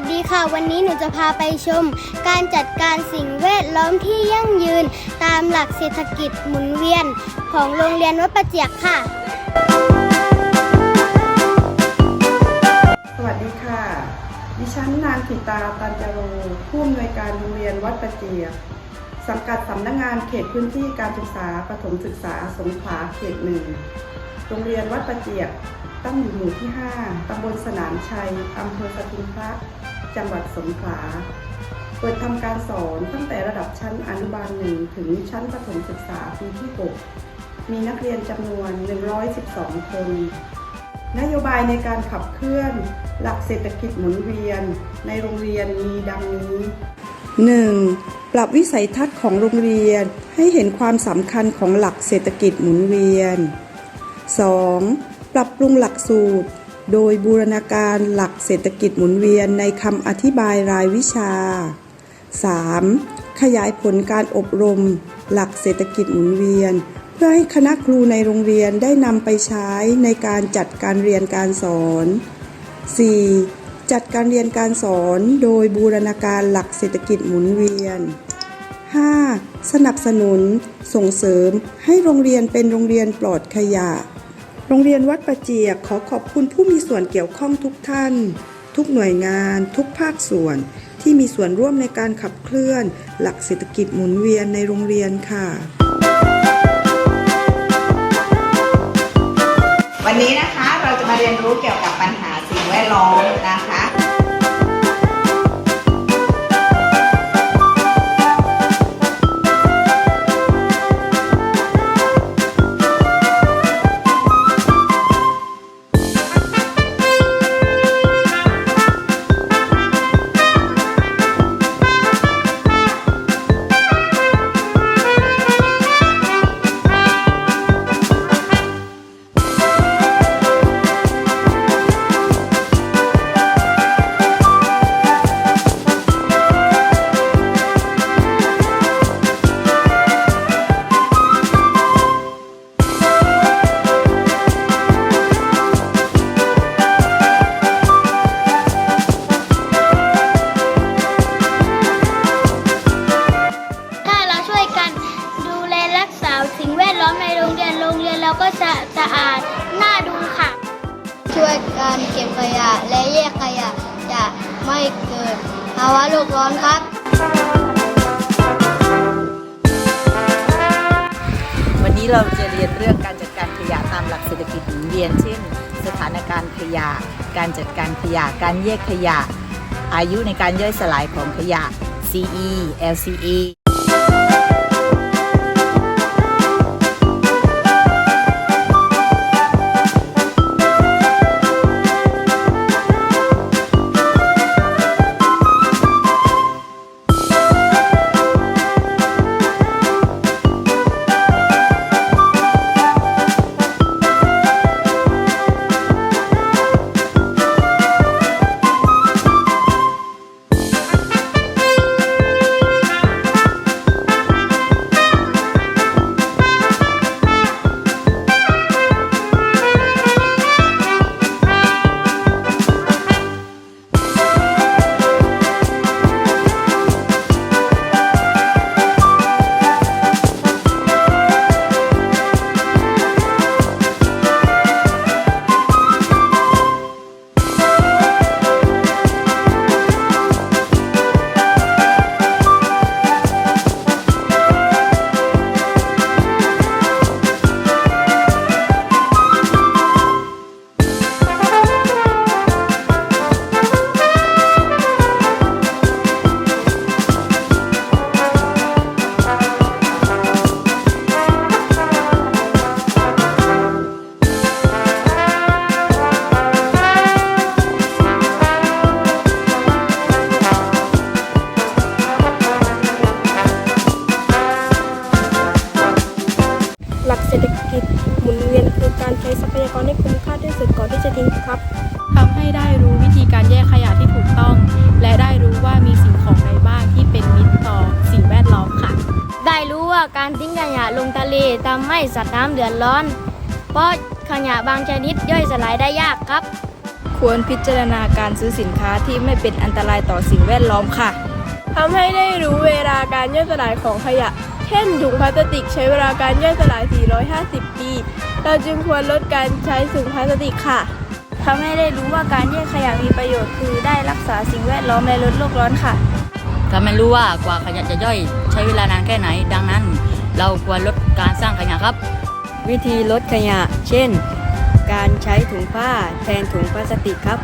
สดีค่ะ วันนี้หนูจะพาไปชม การจัดการสิ่งแวดล้อมที่ยั่งยืน ตามหลักเศรษฐกิจหมุนเวียนของโรงเรียนวัดประเจียกค่ะ สวัสดีค่ะ ดิฉันนางถิตาตันจโรผู้อำนวยการโรงเรียนวัดประเจียบสังกัดสำนักงงานเขตพื้นที่การศึกษาประถมศึกษาสงขลาเขตหนึ่งโรงเรียนวัดประเจียบตั้งอยู่หมู่ที่ 5 ตำบลสนามชัย อำเภอสถิงพระ จังหวัดสงขลา เปิดทำการสอนตั้งแต่ระดับชั้นอนุบาลหนึ่งถึงชั้นประถมศึกษาปีที่ 6 มีนักเรียนจำนวน 112 คน นโยบายในการขับเคลื่อน หลักเศรษฐกิจหมุนเวียน ในโรงเรียนมีดังนี้ 1. ปรับวิสัยทัศน์ของโรงเรียนให้เห็นความสำคัญของหลักเศรษฐกิจหมุนเวียน 2. ปรับปรุงหลักสูตร โดยบูรณาการหลักเศรษฐกิจหมุนเวียนในคำอธิบายรายวิชา 3. ขยายผลการอบรม หลักเศรษฐกิจหมุนเวียน เพื่อให้คณะครูในโรงเรียนได้นำไปใช้ในการจัดการเรียนการสอน 4. จัดการเรียนการสอนโดยบูรณาการหลักเศรษฐกิจหมุนเวียน 5. สนับสนุน ส่งเสริมให้โรงเรียนเป็นโรงเรียนปลอดขยะ โรงเรียนวัดประเจียกขอขอบคุณผู้มีส่วนเกี่ยวข้องทุกท่าน ทุกหน่วยงาน ทุกภาคส่วน ที่มีส่วนร่วมในการขับเคลื่อน หลักเศรษฐกิจหมุนเวียนในโรงเรียนค่ะ วันนี้นะคะเราจะมาเรียนรู้เกี่ยวกับปัญหาสิ่งแวดล้อมนะคะ ล้อมในโรงเรียนโรงเรียนเราก็จะสะอาดน่าดูค่ะ ช่วยกันเก็บขยะและแยกขยะจะไม่เกิดภาวะโลกร้อนครับวันนี้เราจะเรียนเรื่องการจัดการขยะตามหลักเศรษฐกิจหมุนเวียนเช่น สถานการณ์ขยะ การจัดการขยะ การแยกขยะ อายุในการย่อยสลายของขยะ CE LCE ช้ทรัพยากรให้คุ้มค่าที่สุดก่อนที่จะทิ้งครับทำให้ได้รู้วิธีการแยกขยะที่ถูกต้อง และได้รู้ว่ามีสิ่งของใดบ้างที่เป็นมิตรต่อสิ่งแวดล้อมค่ะ ได้รู้ว่าการทิ้งขยะลงทะเลทำให้สัตว์น้ำเดือดร้อน เพราะขยะบางชนิดย่อยสลายได้ยากครับคควรพิจารณาการซื้อสินค้าที่ไม่เป็นอันตรายต่อสิ่งแวดล้อมค่ะ ทำให้ได้รู้เวลาการย่อยสลายของขยะ เช่นถุงพลาสติกใช้เวลาการย่อยสลาย 450 ปี เราจึงควรลดการใช้ถุงพลาสติกค่ะทำให้ได้รู้ว่าการแยกขยะมีประโยชน์คือได้รักษาสิ่งแวดล้อมและลดโลกร้อนค่ะถ้าไม่รู้ว่ากว่าขยะจะย่อยใช้เวลานานแค่ไหน ดังนั้น เราควรลดการสร้างขยะครับ วิธีลดขยะ เช่น การใช้ถุงผ้าแทนถุงพลาสติกครับ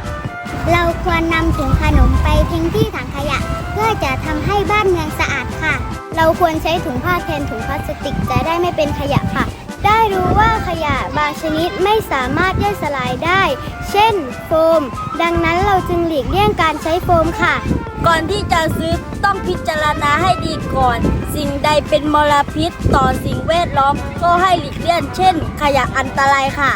เราควรนำถุงขนมไปทิ้งที่ถังขยะ เพื่อจะทำให้บ้านเมืองสะอาดค่ะ เราควรใช้ถุงผ้าแทนถุงพลาสติกจะได้ไม่เป็นขยะค่ะ ได้รู้ว่าขยะบางชนิดไม่สามารถย่อยสลายได้ เช่น โฟม ดังนั้นเราจึงหลีกเลี่ยงการใช้โฟมค่ะ ก่อนที่จะซื้อต้องพิจารณาให้ดีก่อน สิ่งใดเป็นมลพิษต่อสิ่งแวดล้อมก็ให้หลีกเลี่ยงเช่น ขยะอันตรายค่ะ